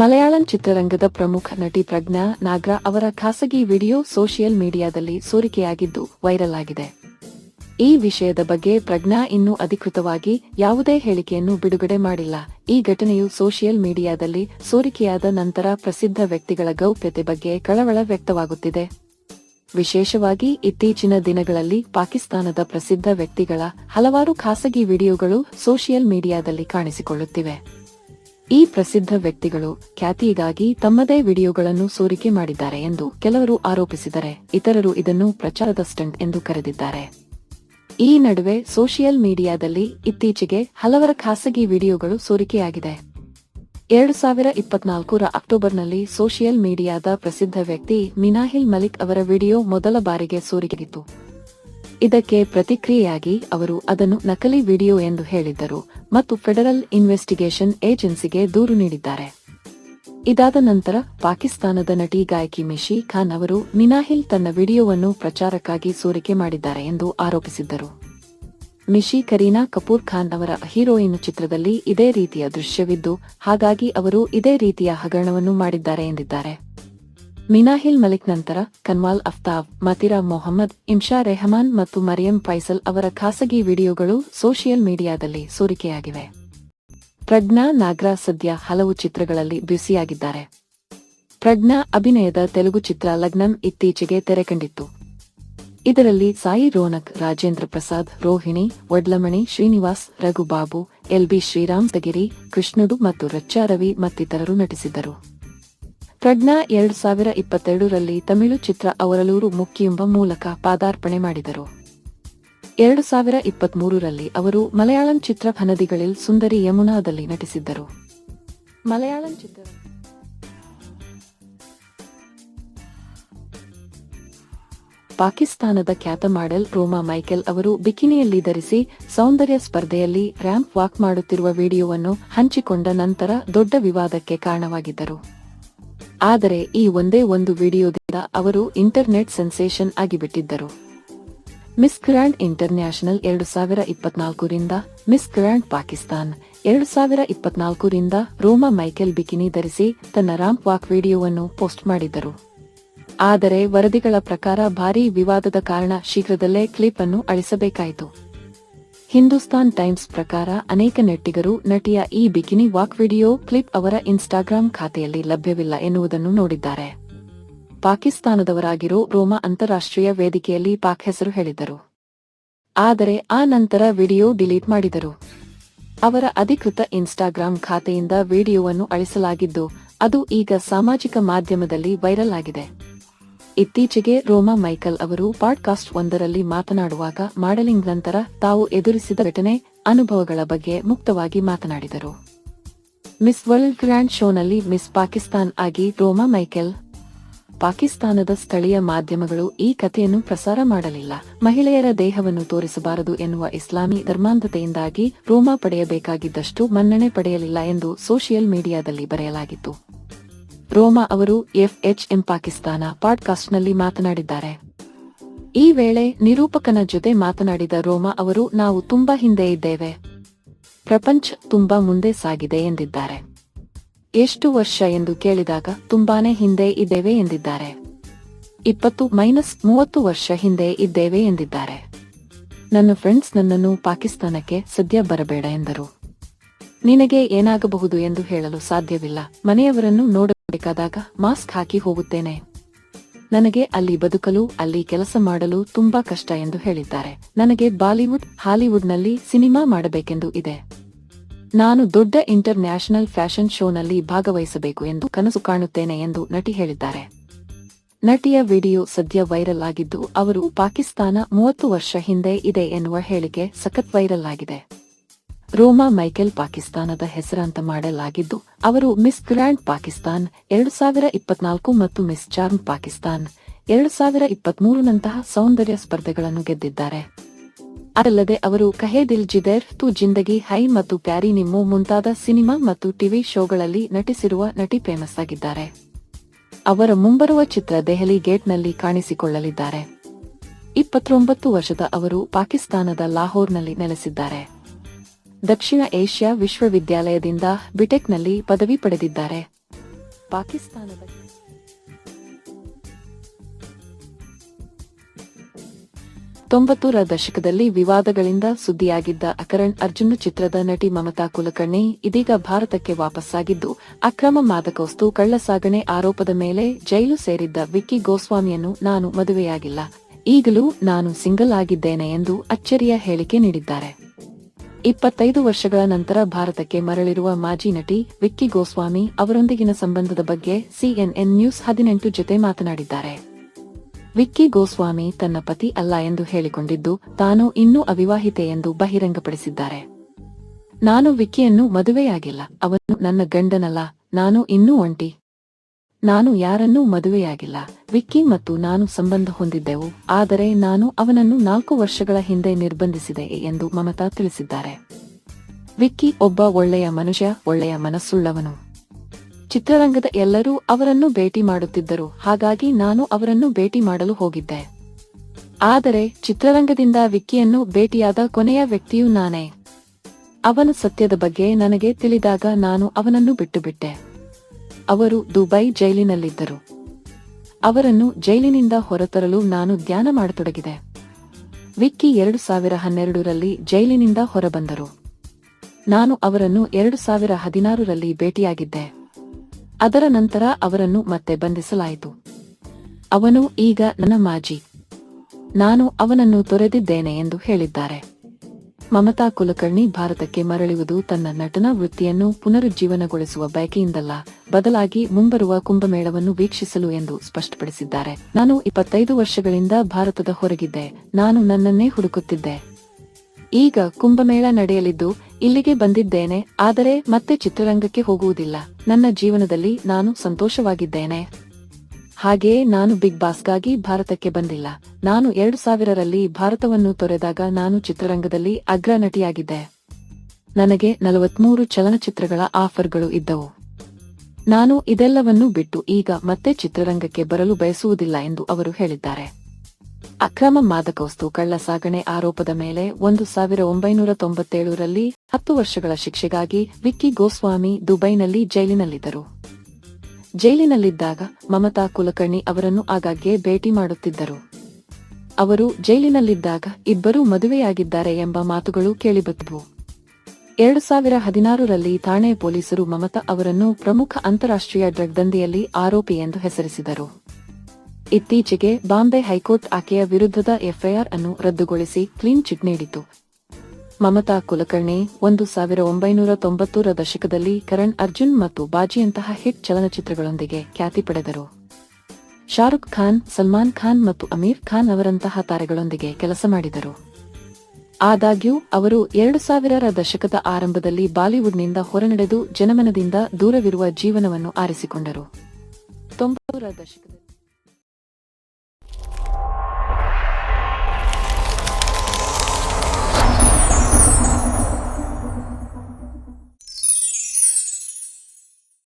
ಮಲಯಾಳಂ ಚಿತ್ರರಂಗದ ಪ್ರಮುಖ ನಟಿ ಪ್ರಜ್ಞಾ ನಾಗ್ರಾ ಅವರ ಖಾಸಗಿ ವಿಡಿಯೋ ಸೋಷಿಯಲ್ ಮೀಡಿಯಾದಲ್ಲಿ ಸೋರಿಕೆಯಾಗಿದ್ದು ವೈರಲ್ ಆಗಿದೆ. ಈ ವಿಷಯದ ಬಗ್ಗೆ ಪ್ರಜ್ಞಾ ಇನ್ನೂ ಅಧಿಕೃತವಾಗಿ ಯಾವುದೇ ಹೇಳಿಕೆಯನ್ನು ಬಿಡುಗಡೆ ಮಾಡಿಲ್ಲ. ಈ ಘಟನೆಯು ಸೋಷಿಯಲ್ ಮೀಡಿಯಾದಲ್ಲಿ ಸೋರಿಕೆಯಾದ ನಂತರ ಪ್ರಸಿದ್ಧ ವ್ಯಕ್ತಿಗಳ ಗೌಪ್ಯತೆ ಬಗ್ಗೆ ಕಳವಳ ವ್ಯಕ್ತವಾಗುತ್ತಿದೆ. ವಿಶೇಷವಾಗಿ ಇತ್ತೀಚಿನ ದಿನಗಳಲ್ಲಿ ಪಾಕಿಸ್ತಾನದ ಪ್ರಸಿದ್ಧ ವ್ಯಕ್ತಿಗಳ ಹಲವಾರು ಖಾಸಗಿ ವಿಡಿಯೋಗಳು ಸೋಷಿಯಲ್ ಮೀಡಿಯಾದಲ್ಲಿ ಕಾಣಿಸಿಕೊಳ್ಳುತ್ತಿವೆ. ಈ ಪ್ರಸಿದ್ಧ ವ್ಯಕ್ತಿಗಳು ಖ್ಯಾತಿಗಾಗಿ ತಮ್ಮದೇ ವಿಡಿಯೋಗಳನ್ನು ಸೋರಿಕೆ ಮಾಡಿದ್ದಾರೆ ಎಂದು ಕೆಲವರು ಆರೋಪಿಸಿದರೆ, ಇತರರು ಇದನ್ನು ಪ್ರಚಾರದ ಸ್ಟಂಟ್ ಎಂದು ಕರೆದಿದ್ದಾರೆ. ಈ ನಡುವೆ ಸೋಷಿಯಲ್ ಮೀಡಿಯಾದಲ್ಲಿ ಇತ್ತೀಚೆಗೆ ಹಲವರ ಖಾಸಗಿ ವಿಡಿಯೋಗಳು ಸೋರಿಕೆಯಾಗಿದೆ. ಎರಡು ಸಾವಿರ ಇಪ್ಪತ್ನಾಲ್ಕರ ಅಕ್ಟೋಬರ್ನಲ್ಲಿ ಸೋಷಿಯಲ್ ಮೀಡಿಯಾದ ಪ್ರಸಿದ್ಧ ವ್ಯಕ್ತಿ ಮಿನಾಹಿಲ್ ಮಲಿಕ್ ಅವರ ವಿಡಿಯೋ ಮೊದಲ ಬಾರಿಗೆ ಸೋರಿಕೆಗಿತ್ತು ಇದಕ್ಕೆ ಪ್ರತಿಕ್ರಿಯೆಯಾಗಿ ಅವರು ಅದನ್ನು ನಕಲಿ ವಿಡಿಯೋ ಎಂದು ಹೇಳಿದ್ದರು ಮತ್ತು ಫೆಡರಲ್ ಇನ್ವೆಸ್ಟಿಗೇಷನ್ ಏಜೆನ್ಸಿಗೆ ದೂರು ನೀಡಿದ್ದಾರೆ. ಇದಾದ ನಂತರ ಪಾಕಿಸ್ತಾನದ ನಟಿ ಗಾಯಕಿ ಮಿಶಿ ಖಾನ್ ಅವರು ಮಿನಾಹಿಲ್ ತನ್ನ ವಿಡಿಯೋವನ್ನು ಪ್ರಚಾರಕ್ಕಾಗಿ ಸೋರಿಕೆ ಮಾಡಿದ್ದಾರೆ ಎಂದು ಆರೋಪಿಸಿದ್ದರು. ಮಿಶಿ ಕರೀನಾ ಕಪೂರ್ ಖಾನ್ ಅವರ ಹೀರೋಯಿನ್ ಚಿತ್ರದಲ್ಲಿ ಇದೇ ರೀತಿಯ ದೃಶ್ಯವಿದ್ದು, ಹಾಗಾಗಿ ಅವರು ಇದೇ ರೀತಿಯ ಹಗರಣವನ್ನು ಮಾಡಿದ್ದಾರೆ ಎಂದಿದ್ದಾರೆ. ಮಿನಾಹಿಲ್ ಮಲಿಕ್ ನಂತರ ಕನ್ವಾಲ್ ಅಫ್ತಾಬ್, ಮತಿರಾ ಮೊಹಮ್ಮದ್ ಇಮ್ಶಾ ರೆಹಮಾನ್ ಮತ್ತು ಮರಿಯಂ ಫೈಸಲ್ ಅವರ ಖಾಸಗಿ ವಿಡಿಯೋಗಳು ಸೋಷಿಯಲ್ ಮೀಡಿಯಾದಲ್ಲಿ ಸೋರಿಕೆಯಾಗಿವೆ. ಪ್ರಜ್ಞಾ ನಾಗ್ರಾ ಸದ್ಯ ಹಲವು ಚಿತ್ರಗಳಲ್ಲಿ ಬ್ಯುಸಿಯಾಗಿದ್ದಾರೆ. ಪ್ರಜ್ಞಾ ಅಭಿನಯದ ತೆಲುಗು ಚಿತ್ರ ಲಗ್ನಂ ಇತ್ತೀಚೆಗೆ ತೆರೆಕಂಡಿತ್ತು. ಇದರಲ್ಲಿ ಸಾಯಿ ರೋನಕ್, ರಾಜೇಂದ್ರ ಪ್ರಸಾದ್, ರೋಹಿಣಿ, ವಡ್ಲಮಣಿ, ಶ್ರೀನಿವಾಸ್ ರಘುಬಾಬು ಎಲ್ಬಿ ಶ್ರೀರಾಮ್ ತಗಿರಿ, ಕೃಷ್ಣುಡು ಮತ್ತು ರಚ್ಚಾ ರವಿ ಮತ್ತಿತರರು ನಟಿಸಿದ್ದರು. ಪ್ರಜ್ಞಾ ಎರಡು ಸಾವಿರ ಇಪ್ಪತ್ತೆರಡರಲ್ಲಿ ತಮಿಳು ಚಿತ್ರ ಅವರಲೂರು ಎಂಬ ಮೂಲಕ ಪಾದಾರ್ಪಣೆ ಮಾಡಿದರು. ಎರಡು ಸಾವಿರ ಇಪ್ಪತ್ಮೂರರಲ್ಲಿ ಅವರು ಮಲಯಾಳಂ ಚಿತ್ರ ಹನದಿಗಳಿಲ್ ಸುಂದರಿ ಯಮುನಾದಲ್ಲಿ ನಟಿಸಿದ್ದರು. ಮಲಯಾಳಂ ಚಿತ್ರ ಪಾಕಿಸ್ತಾನದ ಖ್ಯಾತ ಮಾಡೆಲ್ ರೋಮಾ ಮೈಕೆಲ್ ಅವರು ಬಿಕಿನಿಯಲ್ಲಿ ಧರಿಸಿ ಸೌಂದರ್ಯ ಸ್ಪರ್ಧೆಯಲ್ಲಿ ರ್ಯಾಂಪ್ ವಾಕ್ ಮಾಡುತ್ತಿರುವ ವಿಡಿಯೋವನ್ನು ಹಂಚಿಕೊಂಡ ನಂತರ ದೊಡ್ಡ ವಿವಾದಕ್ಕೆ ಕಾರಣವಾಗಿದ್ದರು. ಆದರೆ ಈ ಒಂದೇ ಒಂದು ವಿಡಿಯೋದಿಂದ ಅವರು ಇಂಟರ್ನೆಟ್ ಸೆನ್ಸೇಷನ್ ಆಗಿಬಿಟ್ಟಿದ್ದರು. ಮಿಸ್ ಗ್ರ್ಯಾಂಡ್ ಇಂಟರ್ನ್ಯಾಷನಲ್ ಎರಡು ಸಾವಿರ ಇಪ್ಪತ್ನಾಲ್ಕರಿಂದ ಮಿಸ್ ಗ್ರ್ಯಾಂಡ್ ಪಾಕಿಸ್ತಾನ್ ಎರಡು ಸಾವಿರ ಇಪ್ಪತ್ನಾಲ್ಕರಿಂದ ರೋಮಾ ಮೈಕೆಲ್ ಬಿಕಿನಿ ಧರಿಸಿ ತನ್ನ ರಾಂಪ್ ವಾಕ್ ವಿಡಿಯೋವನ್ನು ಪೋಸ್ಟ್ ಮಾಡಿದ್ದರು. ಆದರೆ ವರದಿಗಳ ಪ್ರಕಾರ ಭಾರೀ ವಿವಾದದ ಕಾರಣ ಶೀಘ್ರದಲ್ಲೇ ಕ್ಲಿಪ್ ಅನ್ನು ಅಳಿಸಬೇಕಾಯಿತು. ಹಿಂದೂಸ್ತಾನ್ ಟೈಮ್ಸ್ ಪ್ರಕಾರ ಅನೇಕ ನೆಟ್ಟಿಗರು ನಟಿಯ ಈ ಬಿಕಿನಿ ವಾಕ್ ವಿಡಿಯೋ ಕ್ಲಿಪ್ ಅವರ ಇನ್ಸ್ಟಾಗ್ರಾಂ ಖಾತೆಯಲ್ಲಿ ಲಭ್ಯವಿಲ್ಲ ಎನ್ನುವುದನ್ನು ನೋಡಿದ್ದಾರೆ. ಪಾಕಿಸ್ತಾನದವರಾಗಿರೋ ರೋಮಾ ಅಂತಾರಾಷ್ಟ್ರೀಯ ವೇದಿಕೆಯಲ್ಲಿ ಪಾಕ್ ಹೆಸರು ಹೇಳಿದ್ದರು. ಆದರೆ ಆ ನಂತರ ವಿಡಿಯೋ ಡಿಲೀಟ್ ಮಾಡಿದರು. ಅವರ ಅಧಿಕೃತ ಇನ್ಸ್ಟಾಗ್ರಾಂ ಖಾತೆಯಿಂದ ವಿಡಿಯೋವನ್ನು ಅಳಿಸಲಾಗಿದ್ದು, ಅದು ಈಗ ಸಾಮಾಜಿಕ ಮಾಧ್ಯಮದಲ್ಲಿ ವೈರಲ್ ಆಗಿದೆ. ಇತ್ತೀಚೆಗೆ ರೋಮಾ ಮೈಕಲ್ ಅವರು ಪಾಡ್ಕಾಸ್ಟ್ ಒಂದರಲ್ಲಿ ಮಾತನಾಡುವಾಗ ಮಾಡೆಲಿಂಗ್ ನಂತರ ತಾವು ಎದುರಿಸಿದ ಘಟನೆ, ಅನುಭವಗಳ ಬಗ್ಗೆ ಮುಕ್ತವಾಗಿ ಮಾತನಾಡಿದರು. ಮಿಸ್ ವರ್ಲ್ಡ್ ಗ್ರ್ಯಾಂಡ್ ಶೋನಲ್ಲಿ ಮಿಸ್ ಪಾಕಿಸ್ತಾನ್ ಆಗಿ ರೋಮಾ ಮೈಕೆಲ್, ಪಾಕಿಸ್ತಾನದ ಸ್ಥಳೀಯ ಮಾಧ್ಯಮಗಳು ಈ ಕಥೆಯನ್ನು ಪ್ರಸಾರ ಮಾಡಲಿಲ್ಲ. ಮಹಿಳೆಯರ ದೇಹವನ್ನು ತೋರಿಸಬಾರದು ಎನ್ನುವ ಇಸ್ಲಾಮಿ ಧರ್ಮಾಂಧತೆಯಿಂದಾಗಿ ರೋಮಾ ಪಡೆಯಬೇಕಾಗಿದ್ದಷ್ಟು ಮನ್ನಣೆ ಪಡೆಯಲಿಲ್ಲ ಎಂದು ಸೋಷಿಯಲ್ ಮೀಡಿಯಾದಲ್ಲಿ ಬರೆಯಲಾಗಿತ್ತು. ರೋಮಾ ಅವರು ಎಫ್ಎಚ್ಎಂ ಪಾಕಿಸ್ತಾನ ಪಾಡ್ಕಾಸ್ಟ್ನಲ್ಲಿ ಮಾತನಾಡಿದ್ದಾರೆ. ಈ ವೇಳೆ ನಿರೂಪಕನ ಜೊತೆ ಮಾತನಾಡಿದ ರೋಮಾ ಅವರು, ನಾವು ತುಂಬಾ ಹಿಂದೆ ಇದ್ದೇವೆ. ಪ್ರಪಂಚ ತುಂಬಾ ಮುಂದೆ ಸಾಗಿದೆ ಎಂದಿದ್ದಾರೆ. ಎಷ್ಟು ವರ್ಷ ಎಂದು ಕೇಳಿದಾಗ, ತುಂಬಾನೇ ಹಿಂದೆ ಇದ್ದೇವೆ ಎಂದಿದ್ದಾರೆ. ಇಪ್ಪತ್ತು ಮೈನಸ್ ಮೂವತ್ತು ವರ್ಷ ಹಿಂದೆ ಇದ್ದೇವೆ ಎಂದಿದ್ದಾರೆ. ನನ್ನ ಫ್ರೆಂಡ್ಸ್ ನನ್ನನ್ನು ಪಾಕಿಸ್ತಾನಕ್ಕೆ ಸದ್ಯ ಬರಬೇಡ ಎಂದರು. ನಿನಗೆ ಏನಾಗಬಹುದು ಎಂದು ಹೇಳಲು ಸಾಧ್ಯವಿಲ್ಲ. ಮನೆಯವರನ್ನು ನೋಡಬೇಕಾದಾಗ ಮಾಸ್ಕ್ ಹಾಕಿ ಹೋಗುತ್ತೇನೆ. ನನಗೆ ಅಲ್ಲಿ ಬದುಕಲು, ಅಲ್ಲಿ ಕೆಲಸ ಮಾಡಲು ತುಂಬಾ ಕಷ್ಟ ಎಂದು ಹೇಳಿದ್ದಾರೆ. ನನಗೆ ಬಾಲಿವುಡ್, ಹಾಲಿವುಡ್ನಲ್ಲಿ ಸಿನಿಮಾ ಮಾಡಬೇಕೆಂದು ಇದೆ. ನಾನು ದೊಡ್ಡ ಇಂಟರ್ ನ್ಯಾಷನಲ್ ಫ್ಯಾಷನ್ ಶೋನಲ್ಲಿ ಭಾಗವಹಿಸಬೇಕು ಎಂದು ಕನಸು ಕಾಣುತ್ತೇನೆ ಎಂದು ನಟಿ ಹೇಳಿದ್ದಾರೆ. ನಟಿಯ ವಿಡಿಯೋ ಸದ್ಯ ವೈರಲ್ ಆಗಿದ್ದು, ಅವರು ಪಾಕಿಸ್ತಾನ ಮೂವತ್ತು ವರ್ಷ ಹಿಂದೆ ಇದೆ ಎನ್ನುವ ಹೇಳಿಕೆ ಸಖತ್ ವೈರಲ್ ಆಗಿದೆ. ರೋಮಾ ಮೈಕೆಲ್ ಪಾಕಿಸ್ತಾನದ ಹೆಸರಾಂತ ಮಾಡಲಾಗಿದ್ದು, ಅವರು ಮಿಸ್ ಗ್ರ್ಯಾಂಡ್ ಪಾಕಿಸ್ತಾನ್, ಎರಡು ಸಾವಿರ ಇಪ್ಪತ್ನಾಲ್ಕು ಮತ್ತು ಮಿಸ್ ಚಾರ್ಮ್ ಪಾಕಿಸ್ತಾನ್, ಎರಡು ಸಾವಿರ ಇಪ್ಪತ್ಮೂರನಂತಹ ಸೌಂದರ್ಯ ಸ್ಪರ್ಧೆಗಳನ್ನು ಗೆದ್ದಿದ್ದಾರೆ. ಅದಲ್ಲದೆ ಅವರು ಕಹೆ ದಿಲ್ ಜಿದೇರ್ ತು ಜಿಂದಗಿ ಹೈ ಮತ್ತು ಪ್ಯಾರಿ ನಿಮ್ಮು ಮುಂತಾದ ಸಿನಿಮಾ ಮತ್ತು ಟಿವಿ ಶೋಗಳಲ್ಲಿ ನಟಿಸಿರುವ ನಟಿ ಫೇಮಸ್ ಆಗಿದ್ದಾರೆ ಅವರ ಮುಂಬರುವ ಚಿತ್ರ ದೆಹಲಿ ಗೇಟ್ನಲ್ಲಿ ಕಾಣಿಸಿಕೊಳ್ಳಲಿದ್ದಾರೆ. ಇಪ್ಪತ್ತೊಂಬತ್ತು ವರ್ಷದ ಅವರು ಪಾಕಿಸ್ತಾನದ ಲಾಹೋರ್ನಲ್ಲಿ ನೆಲೆಸಿದ್ದಾರೆ. ದಕ್ಷಿಣ ಏಷ್ಯಾ ವಿಶ್ವವಿದ್ಯಾಲಯದಿಂದ ಬಿಟೆಕ್ನಲ್ಲಿ ಪದವಿ ಪಡೆದಿದ್ದಾರೆ. ಪಾಕಿಸ್ತಾನದ ತೊಂಬತ್ತರ ದಶಕದಲ್ಲಿ ವಿವಾದಗಳಿಂದ ಸುದ್ದಿಯಾಗಿದ್ದ ಅಕರಣ್ ಅರ್ಜುನ್ ಚಿತ್ರದ ನಟಿ ಮಮತಾ ಕುಲಕರ್ಣಿ ಇದೀಗ ಭಾರತಕ್ಕೆ ವಾಪಸ್ಸಾಗಿದ್ದು, ಅಕ್ರಮ ಮಾದಕವಸ್ತು ಕಳ್ಳಸಾಗಣೆ ಆರೋಪದ ಮೇಲೆ ಜೈಲು ಸೇರಿದ್ದ ವಿಕ್ಕಿ ಗೋಸ್ವಾಮಿಯನ್ನು ನಾನು ಮದುವೆಯಾಗಿಲ್ಲ. ಈಗಲೂ ನಾನು ಸಿಂಗಲ್ ಆಗಿದ್ದೇನೆ ಎಂದು ಅಚ್ಚರಿಯ ಹೇಳಿಕೆ ನೀಡಿದ್ದಾರೆ. ಇಪ್ಪತ್ತೈದು ವರ್ಷಗಳ ನಂತರ ಭಾರತಕ್ಕೆ ಮರಳಿರುವ ಮಾಜಿ ನಟಿ ವಿಕ್ಕಿ ಗೋಸ್ವಾಮಿ ಅವರೊಂದಿಗಿನ ಸಂಬಂಧದ ಬಗ್ಗೆ ಸಿಎನ್ಎನ್ ನ್ಯೂಸ್ ಹದಿನೆಂಟು ಜೊತೆ ಮಾತನಾಡಿದ್ದಾರೆ. ವಿಕ್ಕಿ ಗೋಸ್ವಾಮಿ ತನ್ನ ಪತಿ ಅಲ್ಲ ಎಂದು ಹೇಳಿಕೊಂಡಿದ್ದು, ತಾನು ಇನ್ನೂ ಅವಿವಾಹಿತೆ ಎಂದು ಬಹಿರಂಗಪಡಿಸಿದ್ದಾರೆ. ನಾನು ವಿಕ್ಕಿಯನ್ನು ಮದುವೆಯಾಗಿಲ್ಲ, ಅವನು ನನ್ನ ಗಂಡನಲ್ಲ, ನಾನು ಇನ್ನೂ ಒಂಟಿ ನಾನು ಯಾರನ್ನೂ ಮದುವೆಯಾಗಿಲ್ಲ. ವಿಕ್ಕಿ ಮತ್ತು ನಾನು ಸಂಬಂಧ ಹೊಂದಿದ್ದೆವು. ಆದರೆ ನಾನು ಅವನನ್ನು ನಾಲ್ಕು ವರ್ಷಗಳ ಹಿಂದೆ ನಿರ್ಬಂಧಿಸಿದೆ ಎಂದು ಮಮತಾ ತಿಳಿಸಿದ್ದಾರೆ. ವಿಕ್ಕಿ ಒಬ್ಬ ಒಳ್ಳೆಯ ಮನುಷ್ಯ, ಒಳ್ಳೆಯ ಮನಸ್ಸುಳ್ಳವನು. ಚಿತ್ರರಂಗದ ಎಲ್ಲರೂ ಅವರನ್ನು ಭೇಟಿ ಮಾಡುತ್ತಿದ್ದರು. ಹಾಗಾಗಿ ನಾನು ಅವರನ್ನು ಭೇಟಿ ಮಾಡಲು ಹೋಗಿದ್ದೆ. ಆದರೆ ಚಿತ್ರರಂಗದಿಂದ ವಿಕ್ಕಿಯನ್ನು ಭೇಟಿಯಾದ ಕೊನೆಯ ವ್ಯಕ್ತಿಯೂ ನಾನೇ. ಅವನ ಸತ್ಯದ ಬಗ್ಗೆ ನನಗೆ ತಿಳಿದಾಗ ನಾನು ಅವನನ್ನು ಬಿಟ್ಟುಬಿಟ್ಟೆ. ಅವರು ದುಬೈ ಜೈಲಿನಲ್ಲಿದ್ದರು. ಅವರನ್ನು ಜೈಲಿನಿಂದ ಹೊರತರಲು ನಾನು ಧ್ಯಾನ ಮಾಡತೊಡಗಿದೆ. ವಿಕ್ಕಿ ಎರಡು ಸಾವಿರ ಹನ್ನೆರಡರಲ್ಲಿ ಜೈಲಿನಿಂದ ಹೊರಬಂದರು. ನಾನು ಅವರನ್ನು ಎರಡು ಸಾವಿರ ಹದಿನಾರರಲ್ಲಿ ಭೇಟಿಯಾಗಿದ್ದೆ. ಅದರ ನಂತರ ಅವರನ್ನು ಮತ್ತೆ ಬಂಧಿಸಲಾಯಿತು. ಅವನು ಈಗ ನನ್ನ ಮಾಜಿ. ನಾನು ಅವನನ್ನು ತೊರೆದಿದ್ದೇನೆ ಎಂದು ಹೇಳಿದ್ದಾರೆ. ಮಮತಾ ಕುಲಕರ್ಣಿ ಭಾರತಕ್ಕೆ ಮರಳುವುದು ತನ್ನ ನಟನ ವೃತ್ತಿಯನ್ನು ಪುನರುಜ್ಜೀವನಗೊಳಿಸುವ ಬಯಕೆಯಿಂದಲ್ಲ, ಬದಲಾಗಿ ಮುಂಬರುವ ಕುಂಭಮೇಳವನ್ನು ವೀಕ್ಷಿಸಲು ಎಂದು ಸ್ಪಷ್ಟಪಡಿಸಿದ್ದಾರೆ. ನಾನು ಇಪ್ಪತ್ತೈದು ವರ್ಷಗಳಿಂದ ಭಾರತದ ಹೊರಗಿದ್ದೆ, ನಾನು ನನ್ನನ್ನೇ ಹುಡುಕುತ್ತಿದ್ದೆ. ಈಗ ಕುಂಭಮೇಳ ನಡೆಯಲಿದ್ದು, ಇಲ್ಲಿಗೆ ಬಂದಿದ್ದೇನೆ, ಆದರೆ ಮತ್ತೆ ಚಿತ್ರರಂಗಕ್ಕೆ ಹೋಗುವುದಿಲ್ಲ. ನನ್ನ ಜೀವನದಲ್ಲಿ ನಾನು ಸಂತೋಷವಾಗಿದ್ದೇನೆ. ಹಾಗೆಯೇ ನಾನು ಬಿಗ್ ಬಾಸ್ಗಾಗಿ ಭಾರತಕ್ಕೆ ಬಂದಿಲ್ಲ. ನಾನು ಎರಡು ಸಾವಿರರಲ್ಲಿ ಭಾರತವನ್ನು ತೊರೆದಾಗ ನಾನು ಚಿತ್ರರಂಗದಲ್ಲಿ ಅಗ್ರ ನಟಿಯಾಗಿದ್ದೆ. ನನಗೆ ನಲವತ್ಮೂರು ಚಲನಚಿತ್ರಗಳ ಆಫರ್ಗಳು ಇದ್ದವು. ನಾನು ಇದೆಲ್ಲವನ್ನೂ ಬಿಟ್ಟು ಈಗ ಮತ್ತೆ ಚಿತ್ರರಂಗಕ್ಕೆ ಬರಲು ಬಯಸುವುದಿಲ್ಲ ಎಂದು ಅವರು ಹೇಳಿದ್ದಾರೆ. ಅಕ್ರಮ ಮಾದಕವಸ್ತು ಕಳ್ಳ ಸಾಗಣೆ ಆರೋಪದ ಮೇಲೆ ಒಂದು ಸಾವಿರ ಒಂಬೈನೂರ ತೊಂಬತ್ತೇಳರಲ್ಲಿ ಹತ್ತು ವರ್ಷಗಳ ಶಿಕ್ಷೆಗಾಗಿ ವಿಕ್ಕಿ ಗೋಸ್ವಾಮಿ ದುಬೈನಲ್ಲಿ ಜೈಲಿನಲ್ಲಿದ್ದರು. ಜೈಲಿನಲ್ಲಿದ್ದಾಗ ಮಮತಾ ಕುಲಕರ್ಣಿ ಅವರನ್ನು ಆಗಾಗ್ಗೆ ಭೇಟಿ ಮಾಡುತ್ತಿದ್ದರು. ಅವರು ಜೈಲಿನಲ್ಲಿದ್ದಾಗ ಇಬ್ಬರೂ ಮದುವೆಯಾಗಿದ್ದಾರೆ ಎಂಬ ಮಾತುಗಳು ಕೇಳಿಬಂದವು ಎರಡು ಸಾವಿರ ಹದಿನಾರರಲ್ಲಿ ಠಾಣೆ ಪೊಲೀಸರು ಮಮತಾ ಅವರನ್ನು ಪ್ರಮುಖ ಅಂತಾರಾಷ್ಟ್ರೀಯ ಡ್ರಗ್ ದಂಧೆಯಲ್ಲಿ ಆರೋಪಿ ಎಂದು ಹೆಸರಿಸಿದರು. ಇತ್ತೀಚೆಗೆ ಬಾಂಬೆ ಹೈಕೋರ್ಟ್ ಆಕೆಯ ವಿರುದ್ಧದ ಎಫ್ಐಆರ್ ಅನ್ನು ರದ್ದುಗೊಳಿಸಿ ಕ್ಲೀನ್ ಚಿಟ್ ನೀಡಿತು ಮಮತಾ ಕುಲಕರ್ಣಿ, ಒಂದು ಸಾವಿರ ಒಂಬೈನೂರ ತೊಂಬತ್ತರ ದಶಕದಲ್ಲಿ ಕರಣ್ ಅರ್ಜುನ್ ಮತ್ತು ಬಾಜಿಯಂತಹ ಹಿಟ್ ಚಲನಚಿತ್ರಗಳೊಂದಿಗೆ ಖ್ಯಾತಿ ಪಡೆದರು. ಶಾರುಖ್ ಖಾನ್, ಸಲ್ಮಾನ್ ಖಾನ್ ಮತ್ತು ಅಮೀರ್ ಖಾನ್ ಅವರಂತಹ ತಾರೆಗಳೊಂದಿಗೆ ಕೆಲಸ ಮಾಡಿದರು. ಆದಾಗ್ಯೂ, ಅವರು ಎರಡು ಸಾವಿರರ ದಶಕದ ಆರಂಭದಲ್ಲಿ ಬಾಲಿವುಡ್ನಿಂದ ಹೊರನಡೆದು ಜನಮನದಿಂದ ದೂರವಿರುವ ಜೀವನವನ್ನು ಆರಿಸಿಕೊಂಡರು. ದಶಕದಲ್ಲಿ